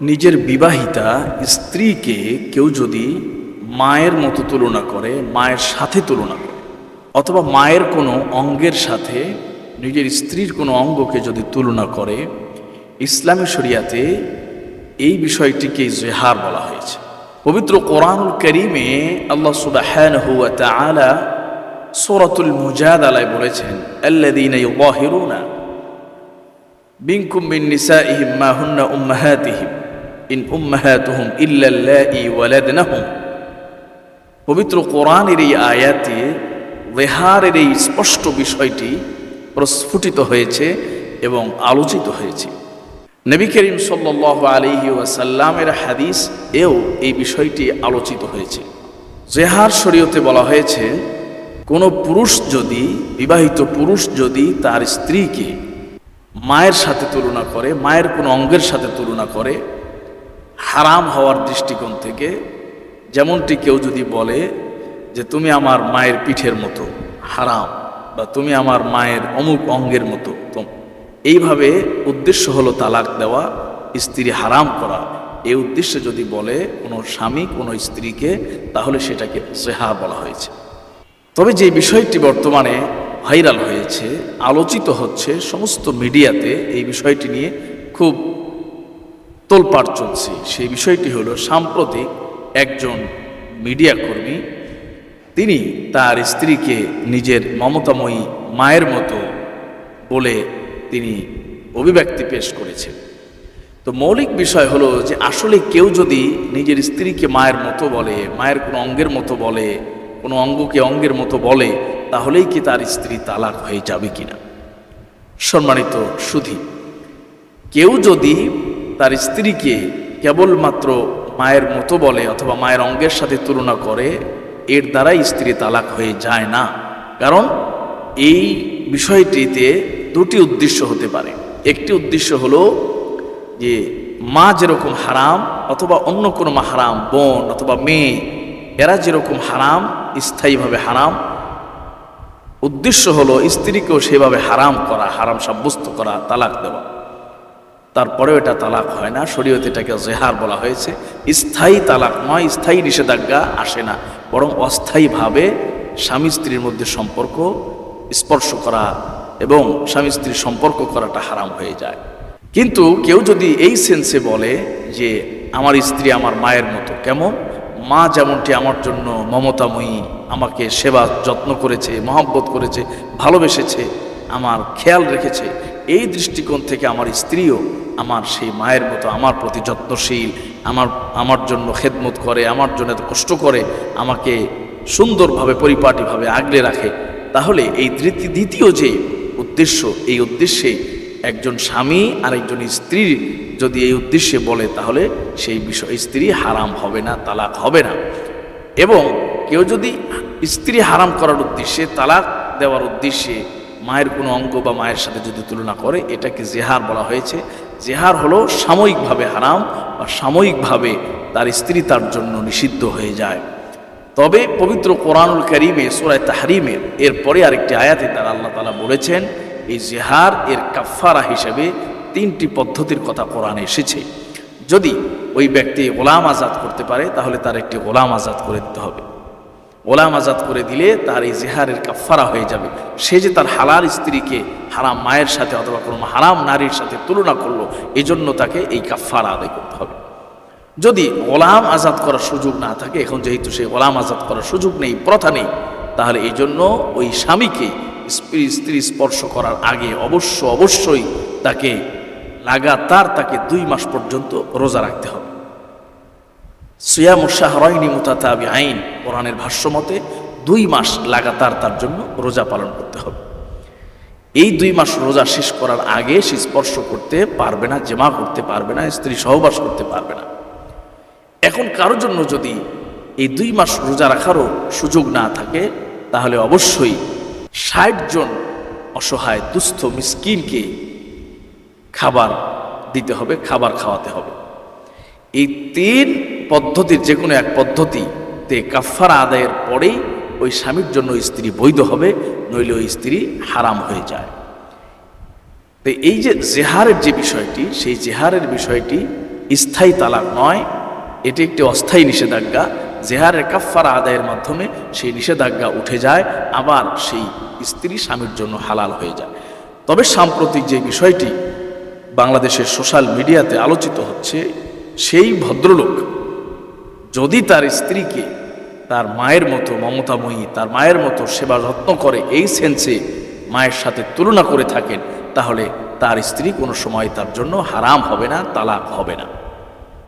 নিজের বিবাহিতা স্ত্রীকে কেউ যদি মায়ের মতো তুলনা করে, মায়ের সাথে তুলনা করে, অথবা মায়ের কোনো অঙ্গের সাথে নিজের স্ত্রীর কোনো অঙ্গকে যদি তুলনা করে, ইসলামী শরিয়াতে এই বিষয়টিকে জেহার বলা হয়েছে। পবিত্র কোরআনুল করিমে আল্লাহ সুবহানাহু ওয়া তাআলা সূরাতুল মুজাদালায় বলেছেন, আল্লাযীনা ইউযাহিরুনা মিনকুম মিন নিসাইহিম মা হুন্না উম্মাহাতিহিম। ইন উম্মাহাতুহুম ইল্লা আল্লাঈ ওয়ালাদনাহুম। পবিত্র কোরআনের এই আয়াতে রেহারের এই স্পষ্ট বিষয়টি প্রস্ফুটিত হয়েছে এবং আলোচিত হয়েছে। নবী করিম সাল্লাহ আলহি ওয়াসাল্লামের হাদিস এও এই বিষয়টি আলোচিত হয়েছে। জেহার শরীয়তে বলা হয়েছে, কোনো পুরুষ যদি, বিবাহিত পুরুষ যদি তার স্ত্রীকে মায়ের সাথে তুলনা করে, মায়ের কোনো অঙ্গের সাথে তুলনা করে, হারাম হওয়ার দৃষ্টিকোণ থেকে যেমনটি কেউ যদি বলে যে তুমি আমার মায়ের পিঠের মতো, হারাম, বা তুমি আমার মায়ের অমুক অঙ্গের মতো এইভাবে উদ্দেশ্য হলো তালাক দেওয়া, স্ত্রী হারাম করা। এই উদ্দেশ্যে যদি বলে কোনো স্বামী কোনো স্ত্রীকে, তাহলে সেটাকে জেহা বলা হয়েছে। তবে যে বিষয়টি বর্তমানে ভাইরাল হয়েছে, আলোচিত হচ্ছে, সমস্ত মিডিয়াতে এই বিষয়টি নিয়ে খুব তোলপাড় চলছে। সেই বিষয়টি হলো সাম্প্রতিক একজন মিডিয়া কর্মী, তিনি তার স্ত্রীকে নিজের মমতাময়ী মায়ের মতো বলে তিনি অভিব্যক্তি পেশ করেছেন। তো মৌলিক বিষয় হলো যে আসলে কেউ যদি নিজের স্ত্রীকে মায়ের মতো বলে, মায়ের কোনো অঙ্গের মতো বলে, কোনো অঙ্গকে অঙ্গের মতো বলে তাহলেই কি তার স্ত্রী তালাক হয়ে যাবে কিনা? সম্মানিত সুধী, কেউ যদি তার স্ত্রীকে কেবলমাত্র মায়ের মতো বলে অথবা মায়ের অঙ্গের সাথে তুলনা করে, এর দ্বারাই স্ত্রী তালাক হয়ে যায় না। কারণ এই বিষয়টিতে দুটি উদ্দেশ্য হতে পারে। একটি উদ্দেশ্য হলো যে মা যেরকম হারাম অথবা অন্য কোনো মা হারাম, বোন অথবা মেয়ে, এরা যেরকম হারাম, স্থায়ীভাবে হারাম উদ্দেশ্য হলো স্ত্রীকেও সেভাবে হারাম করা, হারাম সাব্যস্ত করা, তালাক দেওয়া। তারপরেও এটা তালাক হয় না। শরীয়তে এটাকে জেহার বলা হয়েছে। স্থায়ী তালাক নয়, স্থায়ী নিষেধাজ্ঞা আসে না। বরং অস্থায়ীভাবে স্বামী স্ত্রীর মধ্যে সম্পর্ক স্পর্শ করা এবং স্বামী স্ত্রীর সম্পর্ক করাটা হারাম হয়ে যায়। কিন্তু কেউ যদি এই সেন্সে বলে যে, আমার স্ত্রী আমার মায়ের মতো, কেমন? মা যেমনটি আমার জন্য মমতাময়ী, আমাকে সেবা যত্ন করেছে, মহব্বত করেছে, ভালোবেসেছে, আমার খেয়াল রেখেছে, এই দৃষ্টিকোণ থেকে আমার স্ত্রীও আমার সেই মায়ের মতো আমার প্রতি যত্নশীল, আমার আমার জন্য খেদমত করে, আমার জন্য এত কষ্ট করে, আমাকে সুন্দরভাবে, পরিপাটিভাবে আগলে রাখে। তাহলে এই দ্বিতীয় যে উদ্দেশ্য, এই উদ্দেশ্যে একজন স্বামী আর একজন স্ত্রী যদি এই উদ্দেশ্যে বলে, তাহলে সেই বিষয় স্ত্রী হারাম হবে না, তালাক হবে না। এবং কেউ যদি স্ত্রী হারাম করার উদ্দেশ্যে, তালাক দেওয়ার উদ্দেশ্যে মায়ের কোনো অঙ্গ বা মায়ের সাথে যদি তুলনা করে, এটাকে জেহার বলা হয়েছে। জেহার হলো সাময়িকভাবে হারাম বা সাময়িকভাবে তার স্ত্রী তার জন্য নিষিদ্ধ হয়ে যায়। তবে পবিত্র কোরআনুল করিমে সোরায় তাহরিমের এরপরে আরেকটি আয়াতে তার আল্লাহ তালা বলেছেন এই জেহার এর কাফারা হিসেবে তিনটি পদ্ধতির কথা কোরআনে এসেছে। যদি ওই ব্যক্তি গোলাম আজাদ করতে পারে, তাহলে তার একটি গোলাম আজাদ করে দিতে হবে। গোলাম আজাদ করে দিলে তার এই জেহারের কাফারা হয়ে যাবে। সে যে তার হালাল স্ত্রীকে হারাম মায়ের সাথে অথবা কোনো হারাম নারীর সাথে তুলনা করল, এজন্য তাকে এই কাফারা আদায় করতে হবে। যদি গোলাম আজাদ করার সুযোগ না থাকে, এখন যেহেতু সে গোলাম আজাদ করার সুযোগ নেই, প্রথা নেই, তাহলে এই জন্য ওই স্বামীকে স্ত্রী স্পর্শ করার আগে অবশ্য অবশ্যই তাকে লাগাতার তাকে দুই মাস পর্যন্ত রোজা রাখতে হবে। সুয়াম শাহরাইনি মুতাতাবি আইন কোরআনের ভাষ্য মতে দুই মাস লাগাতার তার জন্য রোজা পালন করতে হবে। এই দুই মাস রোজা শেষ করার আগে সে স্পর্শ করতে পারবে না, জেমা করতে পারবে না, স্ত্রী সহবাস করতে পারবে না। এখন কারোর জন্য যদি এই দুই মাস রোজা রাখারও সুযোগ না থাকে, তাহলে অবশ্যই ষাট জন অসহায়, দুস্থ, মিসকিনকে খাবার দিতে হবে, খাবার খাওয়াতে হবে। এই তিন পদ্ধতির যে কোনো এক পদ্ধতিতে কাফারা আদায়ের পরেই ওই স্বামীর জন্য স্ত্রী বৈধ হবে, নইলে ওই স্ত্রী হারাম হয়ে যায়। তো এই যে জেহারের যে বিষয়টি, সেই জেহারের বিষয়টি স্থায়ী তালাক নয়। এটি একটি অস্থায়ী নিষেধাজ্ঞা। জেহারের কাফারা আদায়ের মাধ্যমে সেই নিষেধাজ্ঞা উঠে যায়, আবার সেই স্ত্রী স্বামীর জন্য হালাল হয়ে যায়। তবে সাম্প্রতিক যে বিষয়টি বাংলাদেশের সোশ্যাল মিডিয়াতে আলোচিত হচ্ছে, সেই ভদ্রলোক যদি তার স্ত্রীকে তার মায়ের মতো মমতাময়ী, তার মায়ের মতো সেবা যত্ন করে এই সেন্সে মায়ের সাথে তুলনা করে থাকেন, তাহলে তার স্ত্রী কোনো সময় তার জন্য হারাম হবে না, তালাক হবে না।